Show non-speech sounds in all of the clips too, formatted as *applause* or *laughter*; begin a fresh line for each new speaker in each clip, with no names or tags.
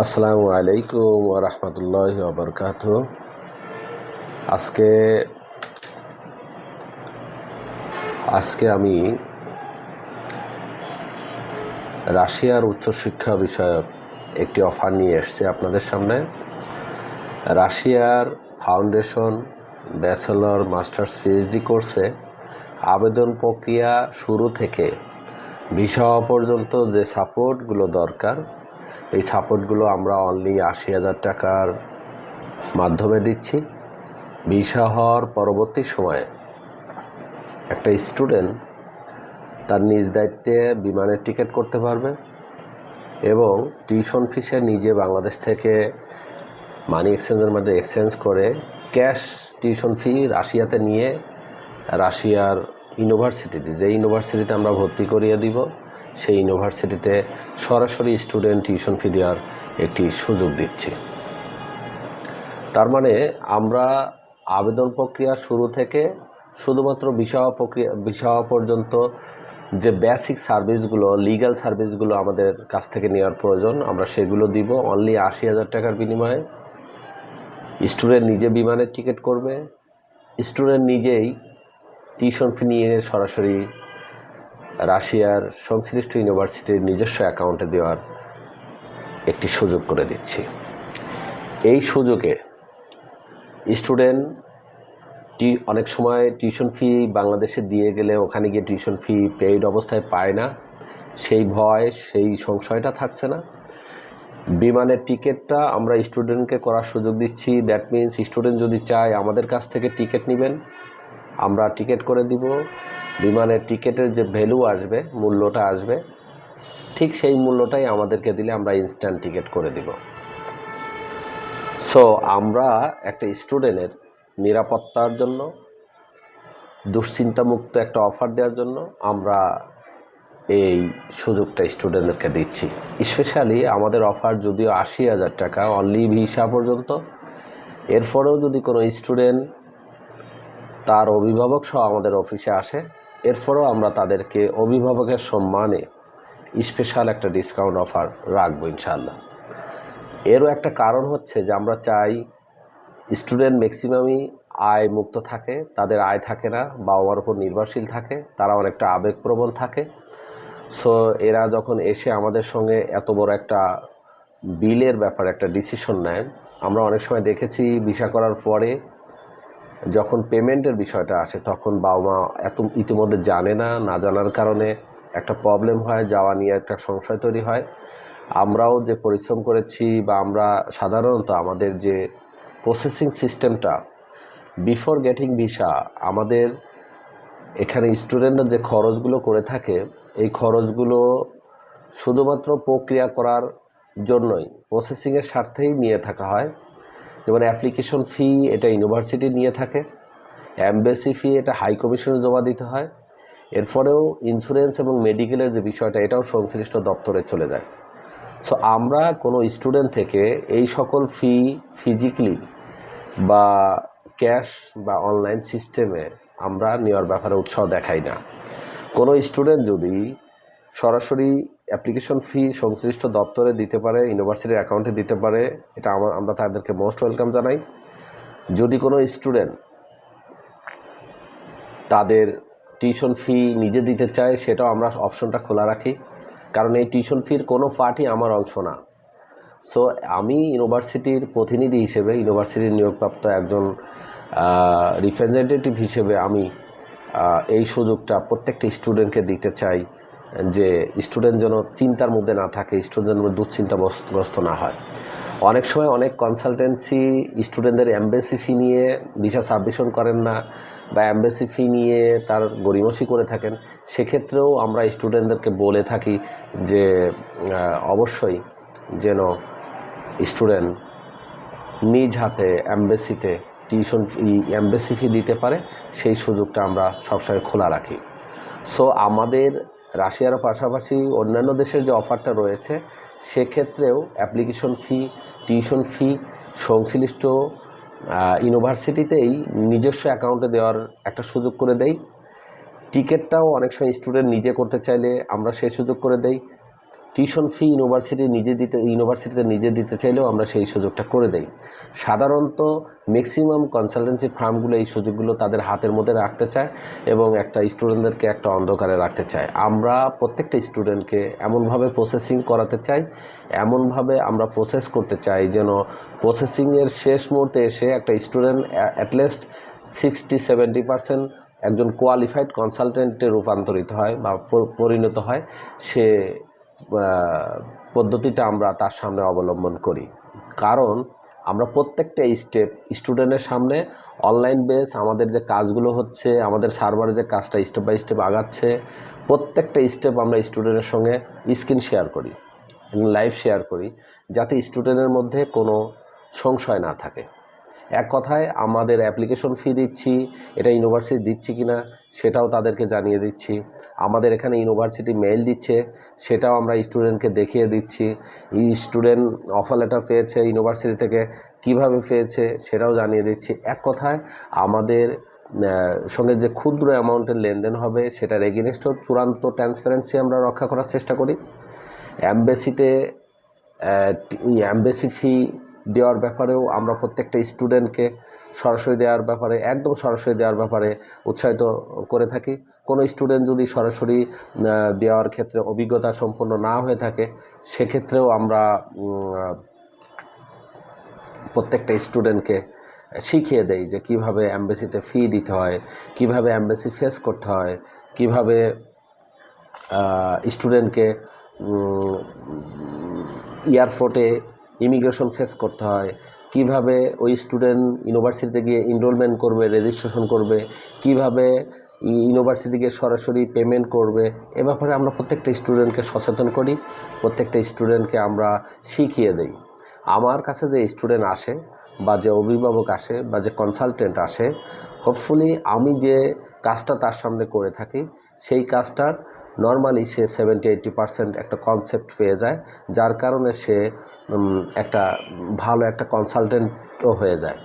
আসসালামু আলাইকুম রহমতুল্লাহ বরকাত আজকে আজকে আমি রাশিয়ার উচ্চশিক্ষা বিষয়ক একটি অফার নিয়ে এসেছি আপনাদের সামনে। রাশিয়ার ফাউন্ডেশন ব্যাচেলর, মাস্টার্স, পিএইচডি কোর্সে আবেদন প্রক্রিয়া শুরু থেকে ভিসা পর্যন্ত যে সাপোর্টগুলো দরকার এই সাপোর্টগুলো আমরা অনলি আশি হাজার টাকার মাধ্যমে দিচ্ছি। ভিসা হওয়ার পরবর্তী সময়ে একটা স্টুডেন্ট তার নিজ দায়িত্বে বিমানের টিকিট করতে পারবে এবং টিউশন ফিসে নিজে বাংলাদেশ থেকে মানি এক্সচেঞ্জের মধ্যে এক্সচেঞ্জ করে ক্যাশ টিউশন ফি রাশিয়াতে নিয়ে রাশিয়ার ইউনিভার্সিটিতে যে ইউনিভার্সিটিতে আমরা ভর্তি করিয়ে দিব সেই ইউনিভার্সিটিতে সরাসরি স্টুডেন্ট টিউশন ফি দেওয়ার একটি সুযোগ দিচ্ছি। তার মানে আমরা আবেদন প্রক্রিয়া শুরু থেকে শুধুমাত্র হওয়া প্রক্রিয়া হওয়া পর্যন্ত যে বেসিক সার্ভিসগুলো লিগ্যাল সার্ভিসগুলো আমাদের কাছ থেকে নেওয়ার প্রয়োজন, আমরা সেগুলো দিব। অনলি আশি হাজার টাকার বিনিময়ে স্টুডেন্ট নিজে বিমানের টিকিট করবে। স্টুডেন্ট নিজেই টিউশন ফি নিয়ে সরাসরি রাশিয়ার সংশ্লিষ্ট ইউনিভার্সিটির নিজস্ব অ্যাকাউন্টে দেওয়ার একটি সুযোগ করে দিচ্ছি। এই সুযোগে স্টুডেন্ট টি অনেক সময় টিউশন ফি বাংলাদেশে দিয়ে গেলে ওখানে গিয়ে টিউশন ফি পেইড অবস্থায় পায় না। সেই ভয়, সেই সংশয়টা থাকছে না। বিমানের টিকিটটা আমরা স্টুডেন্টকে করার সুযোগ দিচ্ছি। দ্যাট মিন্স স্টুডেন্ট যদি চায় আমাদের কাছ থেকে টিকিট নেবেন, আমরা টিকিট করে দিব। বিমানের টিকিটের যে ভ্যালু আসবে, মূল্যটা আসবে, ঠিক সেই মূল্যটাই আমাদেরকে দিলে আমরা ইনস্ট্যান্ট টিকিট করে দিব। সো আমরা একটা স্টুডেন্টের নিরাপত্তার জন্য, দুশ্চিন্তামুক্ত একটা অফার দেওয়ার জন্য আমরা এই সুযোগটা স্টুডেন্টদেরকে দিচ্ছি। স্পেশালি আমাদের অফার যদিও আশি হাজার টাকা অনলি ভিসা পর্যন্ত, এরপরেও যদি কোনো স্টুডেন্ট তার অভিভাবক সহ আমাদের অফিসে আসে এরপরেও আমরা তাদেরকে অভিভাবকের সম্মানে স্পেশাল একটা ডিসকাউন্ট অফার রাখব ইনশাল্লাহ এরও একটা কারণ হচ্ছে যে আমরা চাই স্টুডেন্ট ম্যাক্সিমামই আয় মুক্ত থাকে, তাদের আয় থাকে না বাবা মার উপর নির্ভরশীল থাকে, তারা অনেকটা আবেগপ্রবণ থাকে। সো এরা যখন এসে আমাদের সঙ্গে এত বড় একটা বিলের ব্যাপারে একটা ডিসিশন নেয়, আমরা অনেক সময় দেখেছি, ভিসা করার পরে যখন পেমেন্টের বিষয়টা আসে, তখন বাবা মা এত ইতিমধ্যে জানে না না জানার কারণে একটা প্রবলেম হয়, যাওয়া নিয়ে একটা সংশয় তৈরি হয়। আমরাও যে পরিশ্রম করেছি বা আমরা সাধারণত আমাদের যে প্রসেসিং সিস্টেমটা বিফোর গেটিং ভিসা আমাদের এখানে স্টুডেন্টরা যে খরচগুলো করে থাকে, এই খরচগুলো শুধুমাত্র প্রক্রিয়া করার জন্যই প্রসেসিংয়ের স্বার্থেই নিয়ে থাকা হয়। যেমন অ্যাপ্লিকেশন ফি এটা ইউনিভার্সিটি নিয়ে থাকে অ্যাম্বাসি ফি এটা হাই কমিশনে জমা দিতে হয়, এরপরেও ইন্স্যুরেন্স এবং মেডিকেলের যে বিষয়টা, এটাও সংশ্লিষ্ট দপ্তরে চলে যায়। সো আমরা কোনো স্টুডেন্ট থেকে এই সকল ফি ফিজিক্যালি বা ক্যাশ বা অনলাইন সিস্টেমে আমরা নেওয়ার ব্যাপারে উৎসাহ দেখাই না। কোনো স্টুডেন্ট যদি সরাসরি অ্যাপ্লিকেশন ফি সংশ্লিষ্ট দপ্তরে দিতে পারে ইউনিভার্সিটির অ্যাকাউন্টে দিতে পারে, এটা আমরা তাদেরকে মোস্ট ওয়েলকাম জানাই। যদি কোনো স্টুডেন্ট তাদের টিউশন ফি নিজে দিতে চায়, সেটাও আমরা অপশনটা খোলা রাখি। কারণ এই টিউশন ফির কোনো পার্টই আমার অংশ না। সো আমি ইউনিভার্সিটির প্রতিনিধি হিসেবে ইউনিভার্সিটির নিয়োগপ্রাপ্ত একজন রিপ্রেজেন্টেটিভ হিসেবে আমি এই সুযোগটা প্রত্যেকটা স্টুডেন্টকে দিতে চাই। যে স্টুডেন্ট যেন চিন্তার মধ্যে না থাকে স্টুডেন্ট যেন দুশ্চিন্তাগ্রস্ত না হয়। অনেক সময় অনেক কনসালটেন্সি স্টুডেন্টদের অ্যাম্বাসি ফি নিয়ে ভিসা সাবমিশন করেন না বা অ্যাম্বাসি ফি নিয়ে তার গরিমসি করে থাকেন। সেক্ষেত্রেও আমরা স্টুডেন্টদেরকে বলে থাকি যে অবশ্যই যেন স্টুডেন্ট নিজ হাতে অ্যাম্বাসিতে টিউশন ফি অ্যাম্বাসি ফি দিতে পারে, সেই সুযোগটা আমরা সবসময় খোলা রাখি। সো আমাদের রাশিয়ার পাশাপাশি অন্যান্য দেশের যে অফারটা রয়েছে, সেক্ষেত্রেও অ্যাপ্লিকেশন ফি, টিউশন ফি, সংশ্লিষ্ট ইউনিভার্সিটিতেই নিজস্ব অ্যাকাউন্টে দেওয়ার একটা সুযোগ করে দেয় টিকিটটাও অনেক সময় স্টুডেন্ট নিজে করতে চাইলে আমরা সেই সুযোগ করে দেই। টিউশন ফি ইউনিভার্সিটি নিজে দিতে, ইউনিভার্সিটিতে নিজে দিতে চাইলেও আমরা সেই সুযোগটা করে দেই। সাধারণত ম্যাক্সিমাম কনসালটেন্সি ফার্মগুলো এই সুযোগগুলো তাদের হাতের মধ্যে রাখতে চায় এবং একটা স্টুডেন্টদেরকে একটা অন্ধকারে রাখতে চায়। আমরা প্রত্যেকটা স্টুডেন্টকে এমনভাবে প্রসেসিং করাতে চাই, এমনভাবে আমরা প্রসেস করতে চাই যেন প্রসেসিংয়ের শেষ মুহূর্তে এসে একটা student at least sixty seventy percent একজন কোয়ালিফাইড কনসালটেন্টে রূপান্তরিত হয় বা পরিণত হয়। সে পদ্ধতিটা আমরা তার সামনে অবলম্বন করি। কারণ আমরা প্রত্যেকটা স্টেপ স্টুডেন্টের সামনে অনলাইন বেস আমাদের যে কাজগুলো হচ্ছে, আমাদের সার্ভারে যে কাজটা স্টেপ বাই স্টেপ আগাচ্ছে, প্রত্যেকটা স্টেপ আমরা স্টুডেন্টের সঙ্গে স্ক্রিন শেয়ার করি লাইভ শেয়ার করি, যাতে স্টুডেন্টের মধ্যে কোনো সংশয় না থাকে। এক কথায় আমাদের অ্যাপ্লিকেশন ফি দিচ্ছি, এটা ইউনিভার্সিটি দিচ্ছি কি না সেটাও তাদেরকে জানিয়ে দিচ্ছি। আমাদের এখানে ইউনিভার্সিটি মেইল দিচ্ছে, সেটাও আমরা স্টুডেন্টকে দেখিয়ে দিচ্ছি। স্টুডেন্ট অফার লেটার পেয়েছে ইউনিভার্সিটি থেকে, কীভাবে পেয়েছে সেটাও জানিয়ে দিচ্ছি। এক কথায় আমাদের সঙ্গে যে ক্ষুদ্র অ্যামাউন্টের লেনদেন হবে সেটার এগেনস্টও চূড়ান্ত ট্রান্সপারেন্সি আমরা রক্ষা করার চেষ্টা করি। অ্যাম্বাসিতে অ্যাম্বাসি ফি দেওয়ার ব্যাপারেও আমরা প্রত্যেকটা স্টুডেন্টকে সরাসরি দেওয়ার ব্যাপারে, একদম সরাসরি দেওয়ার ব্যাপারে উৎসাহিত করে থাকি। কোনো স্টুডেন্ট যদি সরাসরি দেওয়ার ক্ষেত্রে অভিজ্ঞতা সম্পন্ন না হয়ে থাকে, সেক্ষেত্রেও আমরা প্রত্যেকটা স্টুডেন্টকে শিখিয়ে দেই যে কীভাবে অ্যাম্বাসিতে ফি দিতে হয়, কীভাবে অ্যাম্বাসি ফেস করতে হয়, কীভাবে স্টুডেন্টকে এয়ারপোর্টে ইমিগ্রেশন ফেস করতে হয়। কীভাবে ওই স্টুডেন্ট ইউনিভার্সিটিতে গিয়ে এনরোলমেন্ট করবে রেজিস্ট্রেশন করবে, কীভাবে ইউনিভার্সিটি গিয়ে সরাসরি পেমেন্ট করবে, এ ব্যাপারে আমরা প্রত্যেকটা স্টুডেন্টকে সচেতন করি, প্রত্যেকটা স্টুডেন্টকে আমরা শিখিয়ে দেই। আমার কাছে যে স্টুডেন্ট আসে বা যে অভিভাবক আসে বা যে কনসালটেন্ট আসে হোপফুলি আমি যে কাজটা তার সামনে করে থাকি, সেই কাজটার নর্মালি সে সেভেন্টি এইট্টি পার্সেন্ট একটা কনসেপ্ট পেয়ে যায়, যার কারণে সে একটা ভালো একটা কনসালটেন্টও হয়ে যায়।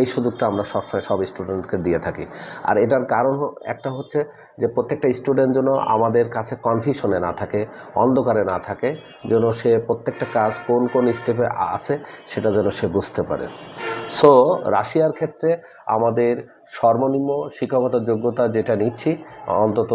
এই সুযোগটা আমরা সবসময় সব স্টুডেন্টকে দিয়ে থাকি। আর এটার কারণ একটা হচ্ছে যে প্রত্যেকটা স্টুডেন্ট যেন আমাদের কাছে কনফিউশনে না থাকে, অন্ধকারে না থাকে, যেন সে প্রত্যেকটা কাজ কোন কোন স্টেপে আছে সেটা যেন সে বুঝতে পারে। সো রাশিয়ার ক্ষেত্রে আমাদের সর্বনিম্ন শিক্ষাগত যোগ্যতা যেটা নিচ্ছি, অন্তত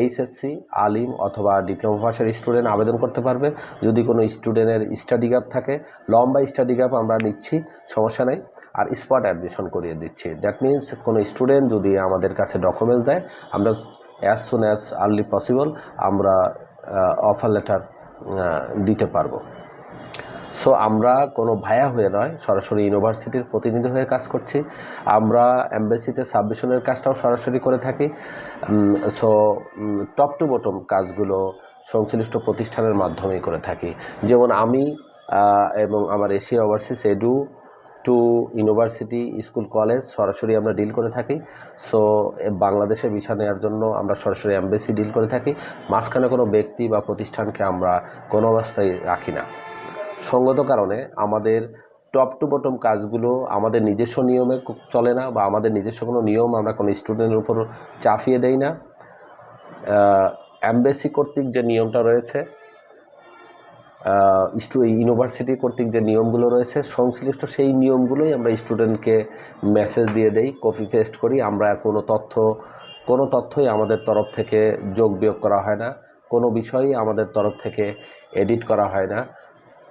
এইচএসসি, আলিম অথবা ডিপ্লোমা পাশের স্টুডেন্ট আবেদন করতে পারবে। যদি কোনো স্টুডেন্টের স্টাডি গ্যাপ থাকে, লম্বা স্টাডি গ্যাপ আমরা নিচ্ছি, সমস্যা নেই। আর স্পট অ্যাডমিশন করিয়ে দিচ্ছি। দ্যাট মিন্স কোনো স্টুডেন্ট যদি আমাদের কাছে ডকুমেন্টস দেয়, আমরা as soon as early possible আমরা অফার লেটার দিতে পারব। সো আমরা কোনো ভায়া হয়ে নয়, সরাসরি ইউনিভার্সিটির প্রতিনিধি হয়ে কাজ করছি। আমরা অ্যাম্বাসিতে সাবমিশনের কাজটাও সরাসরি করে থাকি। সো টপ টু বটম কাজগুলো সংশ্লিষ্ট প্রতিষ্ঠানের মাধ্যমেই করে থাকি। যেমন আমি এবং আমার Asia Overseas Edu to university, school, college সরাসরি আমরা ডিল করে থাকি। সো বাংলাদেশে ভিসা নেওয়ার জন্য আমরা সরাসরি অ্যাম্বাসি ডিল করে থাকি। মাঝখানে কোনো ব্যক্তি বা প্রতিষ্ঠানকে আমরা কোনো অবস্থায় রাখি না। সঙ্গত কারণে আমাদের টপ টু বটম কাজগুলো আমাদের নিজস্ব নিয়মে চলে না বা আমাদের নিজস্ব কোনো নিয়ম আমরা কোনো স্টুডেন্টের উপর চাপিয়ে দেই না। অ্যাম্বাসি কর্তৃক যে নিয়মটা রয়েছে স্টু ইউনিভার্সিটি কর্তৃক যে নিয়মগুলো রয়েছে, সংশ্লিষ্ট সেই নিয়মগুলোই আমরা স্টুডেন্টকে মেসেজ দিয়ে দেই কপি পেস্ট করি। আমরা কোনো তথ্য, কোনো তথ্যই আমাদের তরফ থেকে যোগ বিয়োগ করা হয় না। কোনো বিষয়ই আমাদের তরফ থেকে এডিট করা হয় না।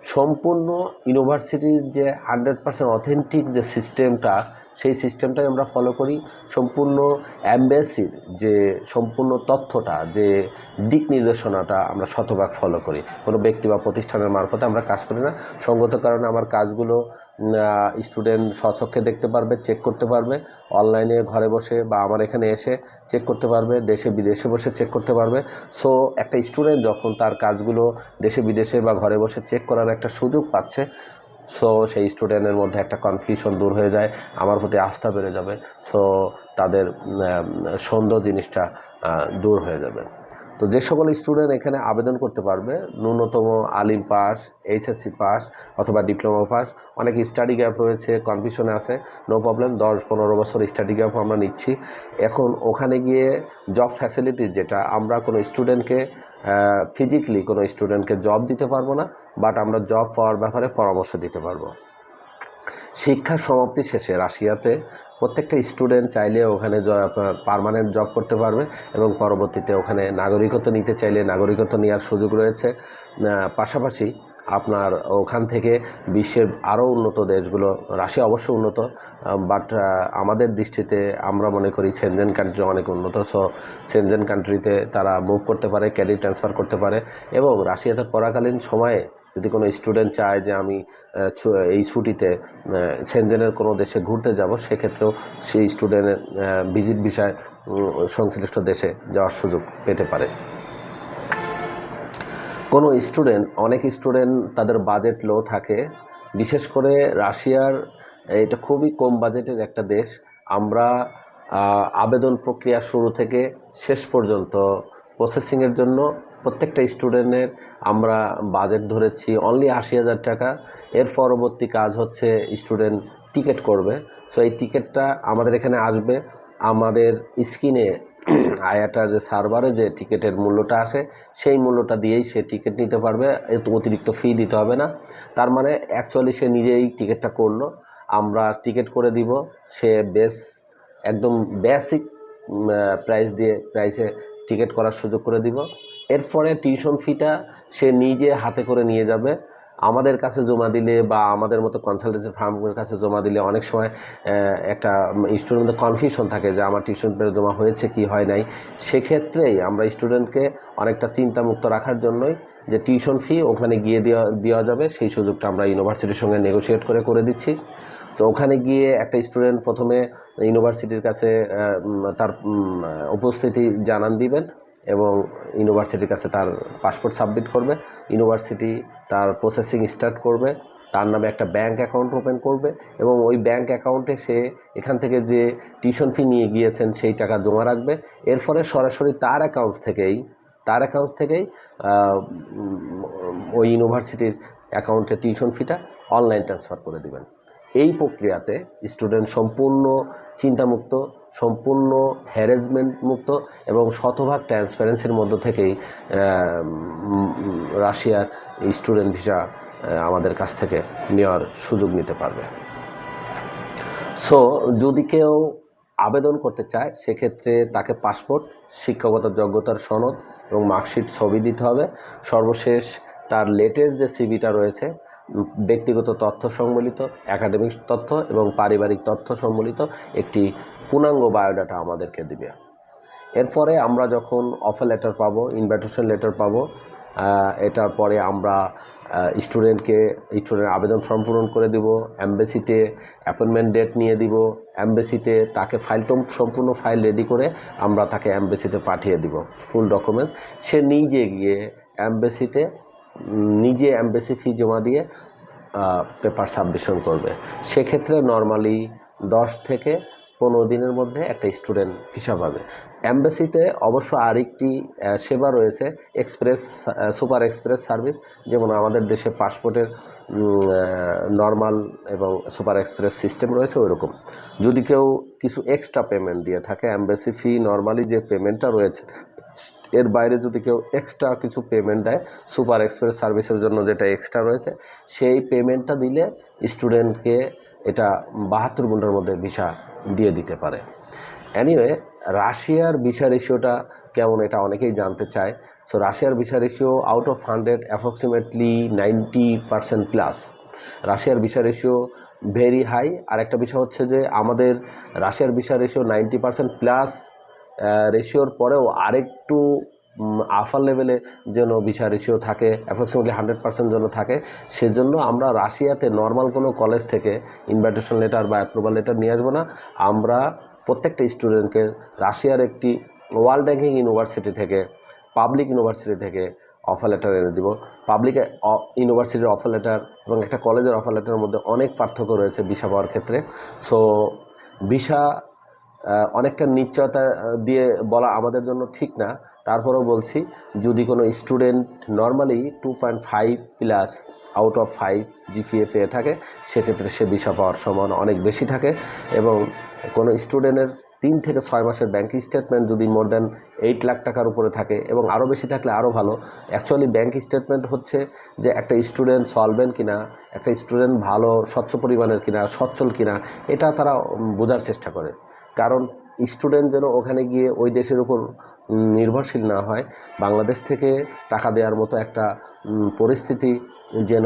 সম্পূর্ণ ইউনিভার্সিটির যে হান্ড্রেড পার্সেন্ট অথেন্টিক যে সিস্টেমটা সেই সিস্টেমটাই আমরা ফলো করি। সম্পূর্ণ অ্যাম্বাসির যে সম্পূর্ণ তথ্যটা, যে দিক নির্দেশনাটা আমরা শতভাগ ফলো করি। কোনো ব্যক্তি বা প্রতিষ্ঠানের মারফতে আমরা কাজ করি না। সঙ্গত কারণে আমার কাজগুলো স্টুডেন্ট স্বচক্ষে দেখতে পারবে চেক করতে পারবে। অনলাইনে ঘরে বসে বা আমার এখানে এসে চেক করতে পারবে। দেশে বিদেশে বসে চেক করতে পারবে। সো একটা স্টুডেন্ট যখন তার কাজগুলো দেশে বিদেশে বা ঘরে বসে চেক করার একটা সুযোগ পাচ্ছে সো সেই স্টুডেন্টের মধ্যে একটা কনফিউশন দূর হয়ে যায়, আমার প্রতি আস্থা বেড়ে যাবে সো তাদের সন্দেহ জিনিসটা দূর হয়ে যাবে। তো যে সকল স্টুডেন্ট এখানে আবেদন করতে পারবে, ন্যূনতম আলিম পাস এইচএসসি পাস অথবা ডিপ্লোমা পাস, অনেক স্টাডি গ্যাপ রয়েছে কনফিউশনে আছে নো প্রবলেম দশ পনেরো বছর স্টাডি গ্যাপ আমরা নিচ্ছি। এখন ওখানে গিয়ে জব ফ্যাসিলিটিস যেটা, আমরা কোনো স্টুডেন্টকে ফিজিক্যালি কোনো স্টুডেন্টকে জব দিতে পারব না বাট আমরা জব পাওয়ার ব্যাপারে পরামর্শ দিতে পারব। শিক্ষা সমাপ্তি শেষে রাশিয়াতে প্রত্যেকটা স্টুডেন্ট চাইলে ওখানে পারমানেন্ট জব করতে পারবে এবং পরবর্তীতে ওখানে নাগরিকত্ব নিতে চাইলে নাগরিকত্ব নেওয়ার সুযোগ রয়েছে। পাশাপাশি আপনার ওখান থেকে বিশ্বের আরও উন্নত দেশগুলো, রাশিয়া অবশ্য উন্নত বাট আমাদের দৃষ্টিতে আমরা মনে করি সেনজেন কান্ট্রি অনেক উন্নত। সো সেনজেন কান্ট্রিতে তারা মুভ করতে পারে ক্যারি ট্রান্সফার করতে পারে এবং রাশিয়াতে পড়াকালীন সময়ে যদি কোনো স্টুডেন্ট চায় যে আমি এই ছুটিতে সেনজেনের কোনো দেশে ঘুরতে যাব, সেক্ষেত্রেও সেই স্টুডেন্টের ভিজিট বিষয় সংশ্লিষ্ট দেশে যাওয়ার সুযোগ পেতে পারে। কোনো স্টুডেন্ট, অনেক স্টুডেন্ট তাদের বাজেট লো থাকে। বিশেষ করে রাশিয়ার, এটা খুবই কম বাজেটের একটা দেশ। আমরা আবেদন প্রক্রিয়া শুরু থেকে শেষ পর্যন্ত প্রসেসিংয়ের জন্য প্রত্যেকটা স্টুডেন্টের আমরা বাজেট ধরেছি অনলি আশি হাজার টাকা। এর পরবর্তী কাজ হচ্ছে স্টুডেন্ট টিকিট করবে। সো এই টিকিটটা আমাদের এখানে আসবে। আমাদের স্ক্রিনে আয়াটার যে সার্ভারে যে টিকিটের মূল্যটা আসে, সেই মূল্যটা দিয়েই সে টিকিট নিতে পারবে। এত অতিরিক্ত ফি দিতে হবে না। তার মানে অ্যাকচুয়ালি সে নিজেই টিকিটটা করল। আমরা টিকিট করে দিব। সে বেস একদম বেসিক প্রাইস দিয়ে প্রাইসে টিকিট করার সুযোগ করে দিব। এরপরে টিউশন ফিটা সে নিজে হাতে করে নিয়ে যাবে। আমাদের কাছে জমা দিলে বা আমাদের মতো কনসালটেন্সি ফার্মের কাছে জমা দিলে অনেক সময় একটা স্টুডেন্টের কনফিউশন থাকে যে আমার টিউশন ফি জমা হয়েছে কি হয় নাই। সেক্ষেত্রেই আমরা স্টুডেন্টকে অনেকটা চিন্তামুক্ত রাখার জন্যই যে টিউশন ফি ওখানে গিয়ে দেওয়া দেওয়া যাবে, সেই সুযোগটা আমরা ইউনিভার্সিটির সঙ্গে নেগোশিয়েট করে করে দিচ্ছি। তো ওখানে গিয়ে একটা স্টুডেন্ট প্রথমে ইউনিভার্সিটির কাছে তার উপস্থিতি জানান দিবেন। এবং ইউনিভার্সিটির কাছে তার পাসপোর্ট সাবমিট করবে। ইউনিভার্সিটি তার প্রসেসিং স্টার্ট করবে। তার নামে একটা ব্যাংক অ্যাকাউন্ট ওপেন করবে এবং ওই ব্যাংক অ্যাকাউন্টে সে এখান থেকে যে টিউশন ফি নিয়ে গিয়েছেন সেই টাকা জমা রাখবে। এর ফলে সরাসরি তার অ্যাকাউন্টস থেকেই, তার অ্যাকাউন্টস থেকেই ওই ইউনিভার্সিটির অ্যাকাউন্টে টিউশন ফিটা অনলাইন ট্রান্সফার করে দিবেন। এই প্রক্রিয়াতে স্টুডেন্ট সম্পূর্ণ চিন্তামুক্ত, সম্পূর্ণ হ্যারাসমেন্ট মুক্ত এবং শতভাগ ট্রান্সপারেন্সির মধ্য থেকেই রাশিয়ার স্টুডেন্ট ভিসা আমাদের কাছ থেকে নেওয়ার সুযোগ নিতে পারবে। সো যদি কেউ আবেদন করতে চায়, সেক্ষেত্রে তাকে পাসপোর্ট শিক্ষাগত যোগ্যতার সনদ এবং মার্কশিট ছবি দিতে হবে। সর্বশেষ তার লেটের যে সিবিটা রয়েছে ব্যক্তিগত তথ্য সম্বলিত, একাডেমিক তথ্য এবং পারিবারিক তথ্য সম্বলিত একটি পূর্ণাঙ্গ বায়োডাটা আমাদেরকে দিবে। এরপরে আমরা যখন অফার লেটার পাবো ইনভাইটেশন লেটার পাবো এটার পরে আমরা স্টুডেন্টকে স্টুডেন্ট আবেদন ফর্ম পূরণ করে দিব অ্যাম্বাসিতে অ্যাপয়েন্টমেন্ট ডেট নিয়ে দিব অ্যাম্বাসিতে তাকে ফাইল ফাইলটম সম্পূর্ণ ফাইল রেডি করে আমরা তাকে অ্যাম্বাসিতে পাঠিয়ে দিব ফুল ডকুমেন্ট সে নিজে গিয়ে অ্যাম্বাসিতে নিজে অ্যাম্বাসি ফি জমা দিয়ে পেপার সাবমিশন করবে। সেক্ষেত্রে নর্মালি দশ থেকে পনেরো দিনের মধ্যে একটা স্টুডেন্ট ভিসা পাবে। অ্যাম্বাসিতে অবশ্য আরেকটি সেবা রয়েছে, এক্সপ্রেস সুপার এক্সপ্রেস সার্ভিস, যেমন আমাদের দেশে পাসপোর্টের নর্মাল এবং সুপার এক্সপ্রেস সিস্টেম রয়েছে ওইরকম। যদি কেউ কিছু এক্সট্রা পেমেন্ট দিয়ে থাকে অ্যাম্বাসি ফি নর্মালি যে পেমেন্টটা রয়েছে, এর বাইরে যদি কেউ এক্সট্রা কিছু পেমেন্ট দেয়, সুপার এক্সপ্রেস সার্ভিসের জন্য যেটা এক্সট্রা রয়েছে, সেই পেমেন্টটা দিলে স্টুডেন্টকে এটা বাহাত্তর ঘণ্টার মধ্যে ভিসা দিয়ে দিতে পারে। অ্যানিওয়ে রাশিয়ার ভিসা রেশিওটা কেমন এটা অনেকেই জানতে চায়। সো রাশিয়ার visa ratio out of hundred approximately ninety percent plus রাশিয়ার ভিসা রেশিও ভেরি হাই আর একটা বিষয় হচ্ছে যে, আমাদের রাশিয়ার visa ratio ninety percent plus রেশিওর পরেও আরেকটু আফার লেভেলে যেন ভিসা রেশিও থাকে অ্যাপ্রক্সিমেটলি হান্ড্রেড পার্সেন্ট যেন থাকে, সেজন্য আমরা রাশিয়াতে নর্মাল কোনো কলেজ থেকে ইনভাইটেশন লেটার বা অ্যাপ্রুভাল লেটার নিয়ে আসব না। আমরা প্রত্যেকটা স্টুডেন্টকে রাশিয়ার একটি ওয়ার্ল্ড র্যাঙ্কিং ইউনিভার্সিটি থেকে পাবলিক ইউনিভার্সিটি থেকে অফার লেটার এনে দিব। পাবলিক ইউনিভার্সিটির অফার লেটার এবং একটা কলেজের অফার লেটারের মধ্যে অনেক পার্থক্য রয়েছে ভিসা পাওয়ার ক্ষেত্রে। সো ভিসা অনেকটা নিশ্চয়তা দিয়ে বলা আমাদের জন্য ঠিক না। তারপরেও বলছি, যদি কোনো student normally two point five plus out of five GPA পেয়ে থাকে, সেক্ষেত্রে সে ভিসা পাওয়ার সম্ভাবনা অনেক বেশি থাকে এবং কোনো স্টুডেন্টের তিন থেকে ছয় মাসের ব্যাংক স্টেটমেন্ট যদি মোর দ্যান এইট লাখ টাকার উপরে থাকে এবং আরও বেশি থাকলে আরও ভালো। অ্যাকচুয়ালি ব্যাঙ্ক স্টেটমেন্ট হচ্ছে যে একটা স্টুডেন্ট সলভেন্ট কিনা, একটা স্টুডেন্ট ভালো, স্বচ্ছ পরিমাণের কিনা, সচ্ছল কিনা, এটা তারা বোঝার চেষ্টা করে। কারণ স্টুডেন্ট যেন ওখানে গিয়ে ওই দেশের উপর নির্ভরশীল না হয়, বাংলাদেশ থেকে টাকা দেওয়ার মতো একটা পরিস্থিতি যেন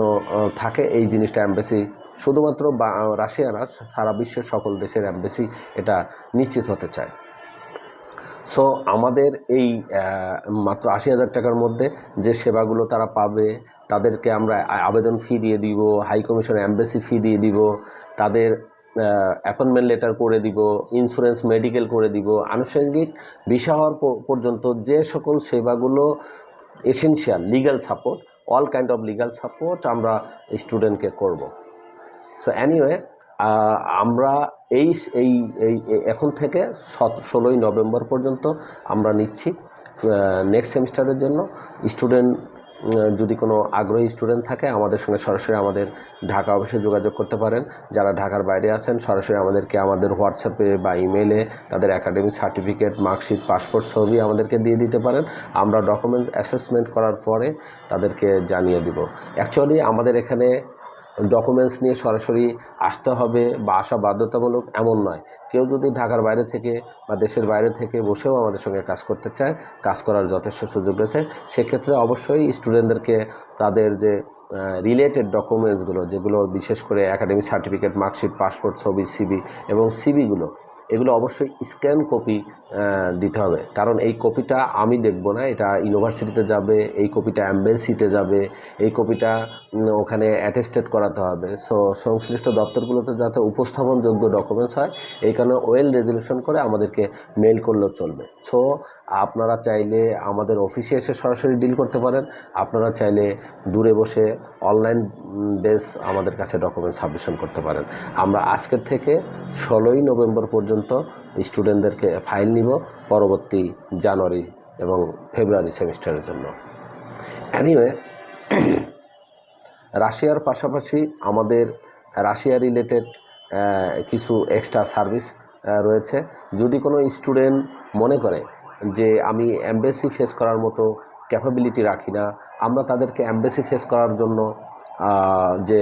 থাকে এই জিনিসটা অ্যাম্বাসি শুধুমাত্র বা- রাশিয়া না সারা বিশ্বের সকল দেশের অ্যাম্বাসি এটা নিশ্চিত হতে চায়। সো আমাদের এই মাত্র আশি হাজার টাকার মধ্যে যে সেবাগুলো তারা পাবে, তাদেরকে আমরা আবেদন ফি দিয়ে দিব হাই কমিশন অ্যাম্বাসি ফি দিয়ে দিব, তাদের অ্যাপয়েন্টমেন্ট লেটার করে দিব ইন্স্যুরেন্স মেডিকেল করে দিব, আনুষঙ্গিক ভিসা হওয়ার পর্যন্ত যে সকল সেবাগুলো essential legal support all kind of legal support আমরা স্টুডেন্টকে করব। সো অ্যানিওয়ে আমরা এই এই এখন থেকে সত, ষোলোই নভেম্বর পর্যন্ত আমরা নিচ্ছি নেক্সট সেমিস্টারের জন্য। স্টুডেন্ট যদি কোনো আগ্রহী স্টুডেন্ট থাকে, আমাদের সঙ্গে সরাসরি আমাদের ঢাকা অফিসে যোগাযোগ করতে পারেন। যারা ঢাকার বাইরে আছেন, সরাসরি আমাদেরকে আমাদের হোয়াটসঅ্যাপে বা ইমেলে তাদের একাডেমিক সার্টিফিকেট মার্কশিট পাসপোর্ট ছবি আমাদেরকে দিয়ে দিতে পারেন। আমরা ডকুমেন্টস অ্যাসেসমেন্ট করার পরে তাদেরকে জানিয়ে দিব। অ্যাকচুয়ালি আমাদের এখানে ডকুমেন্টস নিয়ে সরাসরি আসতে হবে বা আসা বাধ্যতামূলক এমন নয়। কেউ যদি ঢাকার বাইরে থেকে বা দেশের বাইরে থেকে বসেও আমাদের সঙ্গে কাজ করতে চায়, কাজ করার যথেষ্ট সুযোগ রয়েছে, সেক্ষেত্রে অবশ্যই স্টুডেন্টদেরকে তাদের যে রিলেটেড ডকুমেন্টসগুলো যেগুলো বিশেষ করে একাডেমিক সার্টিফিকেট মার্কশিট পাসপোর্ট ছবি সিবি এবং সিবিগুলো এগুলো অবশ্যই স্ক্যান কপি দিতে হবে। কারণ এই কপিটা আমি দেখব না, এটা ইউনিভার্সিটিতে যাবে, এই কপিটা অ্যাম্বাসিতে যাবে, এই কপিটা ওখানে অ্যাটেস্টেড করাতে হবে। সো, সংশ্লিষ্ট দপ্তরগুলোতে যাতে উপস্থাপনযোগ্য ডকুমেন্টস হয়, এই কারণে ওয়েল রেজলিউশন করে আমাদেরকে মেল করলেও চলবে। সো, আপনারা চাইলে আমাদের অফিসে এসে সরাসরি ডিল করতে পারেন। আপনারা চাইলে দূরে বসে অনলাইন বেস আমাদের কাছে ডকুমেন্ট সাবমিশন করতে পারেন। আমরা আজকের থেকে ষোলোই নভেম্বর পর্যন্ত স্টুডেন্টদেরকে ফাইল নিব পরবর্তী জানুয়ারি এবং ফেব্রুয়ারি সেমিস্টারের জন্য। অ্যানিওয়ে *clears throat* রাশিয়ার পাশাপাশি আমাদের রাশিয়া রিলেটেড কিছু এক্সট্রা সার্ভিস রয়েছে। যদি কোনো স্টুডেন্ট মনে করে যে আমি অ্যাম্বাসি ফেস করার মতো ক্যাপাবিলিটি রাখি না, আমরা তাদেরকে অ্যাম্বাসি ফেস করার জন্য যে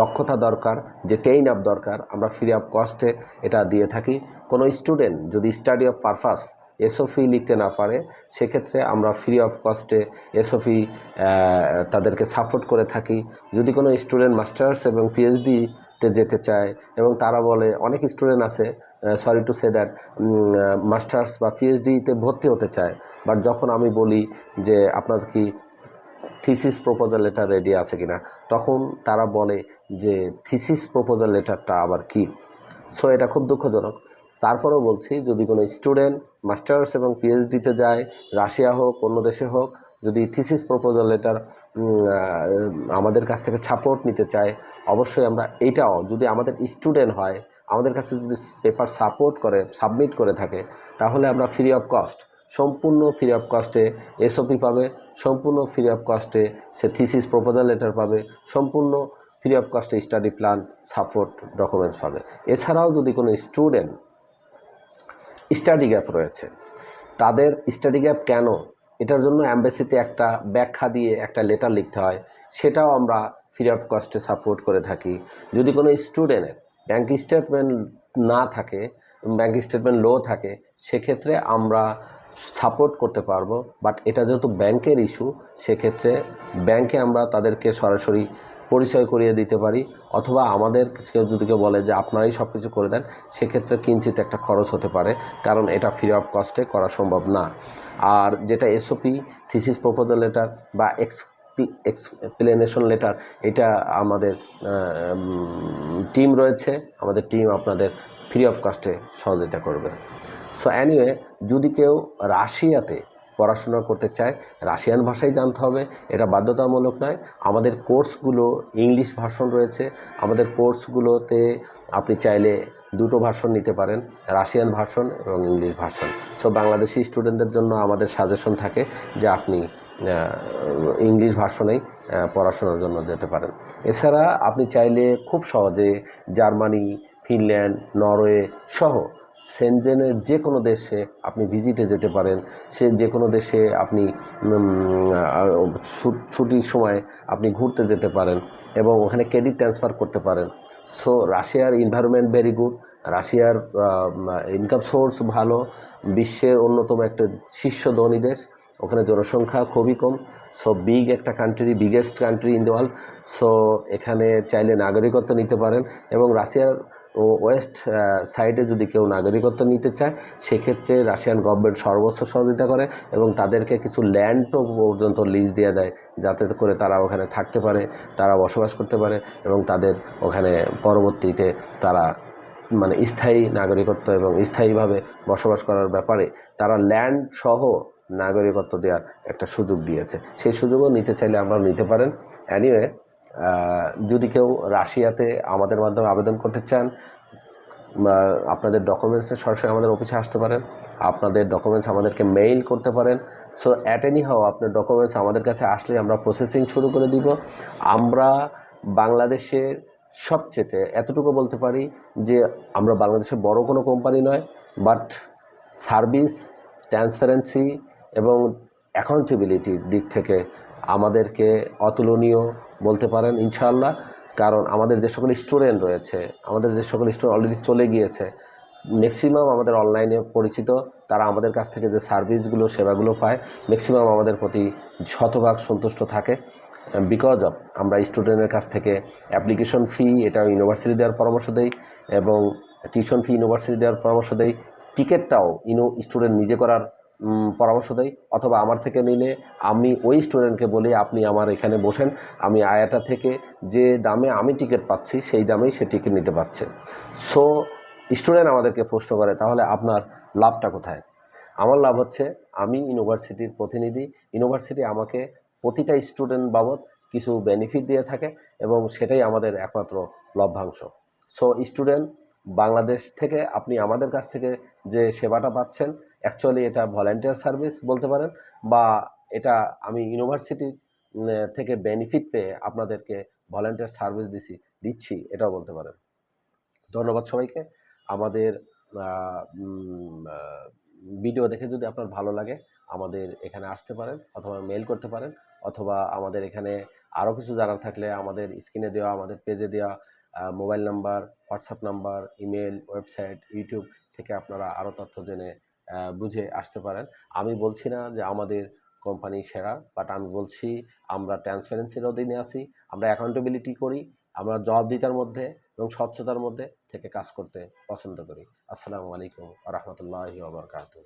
দক্ষতা দরকার, যে ট্রেইন আপ দরকার, আমরা ফ্রি অফ কস্টে এটা দিয়ে থাকি। কোনো স্টুডেন্ট যদি স্টাডি অফ পারপাস এসওফি লিখতে না পারে, সেক্ষেত্রে আমরা ফ্রি অফ কস্টে এসওফি তাদেরকে সাপোর্ট করে থাকি। যদি কোনো স্টুডেন্ট মাস্টার্স এবং পিএইচডিতে যেতে চায় এবং তারা বলে, অনেক স্টুডেন্ট আছে sorry to say that masters বা পিএইচডিতে ভর্তি হতে চায় বাট যখন আমি বলি যে, আপনার কি থিসিস প্রপোজাল লেটার রেডি আছে কিনা, তখন তারা বলে যে থিসিস প্রপোজাল লেটারটা আবার কি? সো এটা খুব দুঃখজনক। তারপরেও বলছি, যদি কোনো স্টুডেন্ট মাস্টার্স এবং পিএইচডিতে যায়, রাশিয়া হোক, অন্য দেশে হোক, যদি থিসিস প্রপোজাল লেটার আমাদের কাছ থেকে সাপোর্ট নিতে চায়, অবশ্যই আমরা এটাও, যদি আমাদের স্টুডেন্ট হয়, আমাদের কাছে যদি পেপার সাপোর্ট করে সাবমিট করে থাকে, তাহলে আমরা ফ্রি অফ কস্ট সম্পূর্ণ ফ্রি অফ কস্টে এসওপি পাবে, সম্পূর্ণ ফ্রি অফ কস্টে সে থিসিস প্রপোজাল লেটার পাবে, সম্পূর্ণ ফ্রি অফ কস্টে স্টাডি প্ল্যান সাপোর্ট ডকুমেন্টস পাবে। এছাড়াও যদি কোনো স্টুডেন্ট স্টাডি গ্যাপ রয়েছে, তাদের স্টাডি গ্যাপ কেন? এটার জন্য অ্যাম্বাসিতে একটা ব্যাখ্যা দিয়ে একটা লেটার লিখতে হয়, সেটাও আমরা ফ্রি অফ কস্টে সাপোর্ট করে থাকি। যদি কোনো স্টুডেন্টের ব্যাঙ্ক স্টেটমেন্ট না থাকে ব্যাঙ্ক স্টেটমেন্ট লো থাকে, সেক্ষেত্রে আমরা সাপোর্ট করতে পারব বাট এটা যেহেতু ব্যাংকের ইস্যু সেক্ষেত্রে ব্যাংকে আমরা তাদেরকে সরাসরি পরিচয় করিয়ে দিতে পারি, অথবা আমাদের কেউ যদি কেউ বলে যে আপনারাই সব কিছু করে দেন, সেক্ষেত্রে কিঞ্চিত একটা খরচ হতে পারে, কারণ এটা ফ্রি অফ কস্টে করা সম্ভব না। আর যেটা এসওপি থিসিস প্রপোজাল লেটার বা এক্স এক্সপ্লেনেশন লেটার এটা আমাদের টিম রয়েছে, আমাদের টিম আপনাদের ফ্রি অফ কস্টে সহযোগিতা করবে। সো অ্যানিওয়ে যদি কেউ রাশিয়াতে পড়াশোনা করতে চায়, রাশিয়ান ভাষাই জানতে হবে, এটা বাধ্যতামূলক নয়। আমাদের কোর্সগুলো ইংলিশ ভার্সন রয়েছে, আমাদের কোর্সগুলোতে আপনি চাইলে দুটো ভার্সন নিতে পারেন, রাশিয়ান ভার্সন এবং ইংলিশ ভার্সন সো বাংলাদেশি স্টুডেন্টদের জন্য আমাদের সাজেশন থাকে যে আপনি ইংলিশ ভার্সনেই পড়াশোনার জন্য যেতে পারেন। এছাড়া আপনি চাইলে খুব সহজে জার্মানি, ফিনল্যান্ড, নরওয়ে সহ সেনজেনের যে কোনো দেশে আপনি ভিজিটে যেতে পারেন। সে যে কোনো দেশে আপনি ছুটির সময় আপনি ঘুরতে যেতে পারেন এবং ওখানে ক্রেডিট ট্রান্সফার করতে পারেন। সো, রাশিয়ার এনভায়রনমেন্ট ভেরি গুড রাশিয়ার ইনকাম সোর্স ভালো, বিশ্বের অন্যতম একটা শীর্ষ ধনী দেশ, ওখানে জনসংখ্যা খুবই কম, সো বিগ একটা country biggest country in the world so, এখানে চাইলে নাগরিকত্ব নিতে পারেন এবং রাশিয়ার ওয়েস্ট সাইডে যদি কেউ নাগরিকত্ব নিতে চায়, সেক্ষেত্রে রাশিয়ান গভর্নমেন্ট সর্বোচ্চ সহযোগিতা করে এবং তাদেরকে কিছু ল্যান্ডও পর্যন্ত লিজ দিয়ে দেয়, যাতে করে তারা ওখানে থাকতে পারে, তারা বসবাস করতে পারে এবং তাদের ওখানে পরবর্তীতে তারা মানে স্থায়ী নাগরিকত্ব এবং স্থায়ীভাবে বসবাস করার ব্যাপারে তারা ল্যান্ড সহ নাগরিকত্ব দেওয়ার একটা সুযোগ দিয়েছে। সেই সুযোগও নিতে চাইলে আমরা নিতে পারেন। অ্যানিওয়ে যদি কেউ রাশিয়াতে আমাদের মাধ্যমে আবেদন করতে চান আপনাদের ডকুমেন্টসে সরাসরি আমাদের অফিসে আসতে পারেন। আপনাদের ডকুমেন্টস আমাদেরকে মেইল করতে পারেন। সো অ্যাট এনি হাও আপনার ডকুমেন্টস আমাদের কাছে আসলে আমরা প্রসেসিং শুরু করে দিব। আমরা বাংলাদেশের সবচেয়ে, এতটুকু বলতে পারি যে আমরা বাংলাদেশের বড় কোনো কোম্পানি নয় বাট সার্ভিস ট্রান্সপারেন্সি এবং অ্যাকাউন্টেবিলিটির দিক থেকে আমাদেরকে অতুলনীয় বলতে পারেন, ইনশাআল্লাহ, কারণ আমাদের যে সকল স্টুডেন্ট রয়েছে, আমাদের যে সকল স্টুডেন্ট অলরেডি চলে গিয়েছে ম্যাক্সিমাম আমাদের অনলাইনে পরিচিত, তারা আমাদের কাছ থেকে যে সার্ভিসগুলো সেবাগুলো পায় ম্যাক্সিমাম আমাদের প্রতি শতভাগ সন্তুষ্ট থাকে বিকজ অফ আমরা স্টুডেন্টের কাছ থেকে অ্যাপ্লিকেশন ফি এটা ইউনিভার্সিটি দেওয়ার পরামর্শ দেই, এবং টিউশন ফি ইউনিভার্সিটি দেওয়ার পরামর্শ দেই টিকিটটাও ইনো স্টুডেন্ট নিজে করার পরামর্শ দেই, অথবা আমার থেকে নিলে আমি ওই স্টুডেন্টকে বলি, আপনি আমার এখানে বসেন, আমি আয়াটা থেকে যে দামে আমি টিকিট পাচ্ছি, সেই দামেই সে টিকিট নিতে পারছে। সো স্টুডেন্ট আমাদেরকে প্রশ্ন করে, তাহলে আপনার লাভটা কোথায়? আমার লাভ হচ্ছে, আমি ইউনিভার্সিটির প্রতিনিধি ইউনিভার্সিটি আমাকে প্রতিটা স্টুডেন্ট বাবদ কিছু বেনিফিট দিয়ে থাকে, এবং সেটাই আমাদের একমাত্র লভ্যাংশ। সো স্টুডেন্ট বাংলাদেশ থেকে আপনি আমাদের কাছ থেকে যে সেবাটা পাচ্ছেন অ্যাকচুয়ালি এটা ভলেন্টিয়ার সার্ভিস বলতে পারেন বা এটা আমি ইউনিভার্সিটি থেকে বেনিফিট পেয়ে আপনাদেরকে ভলেন্টিয়ার সার্ভিস দিছি, দিচ্ছি, এটাও বলতে পারেন। ধন্যবাদ সবাইকে। আমাদের ভিডিও দেখে যদি আপনার ভালো লাগে, আমাদের এখানে আসতে পারেন অথবা মেল করতে পারেন অথবা আমাদের এখানে আরও কিছু জানার থাকলে আমাদের স্ক্রিনে দেওয়া, আমাদের পেজে দেওয়া mobile number WhatsApp number email website YouTube থেকে আপনারা আরও তথ্য জেনে বুঝে আসতে পারেন। আমি বলছি না যে আমাদের কোম্পানি সেরা বাট আমি বলছি আমরা ট্রান্সপারেন্সির অধীনে আছি, আমরা অ্যাকাউন্টেবিলিটি করি, আমরা জবাবদিহিতার মধ্যে এবং স্বচ্ছতার মধ্যে থেকে কাজ করতে পছন্দ করি। আসসালামু আলাইকুম রহমতুল্লাহ ওবরকাতুহ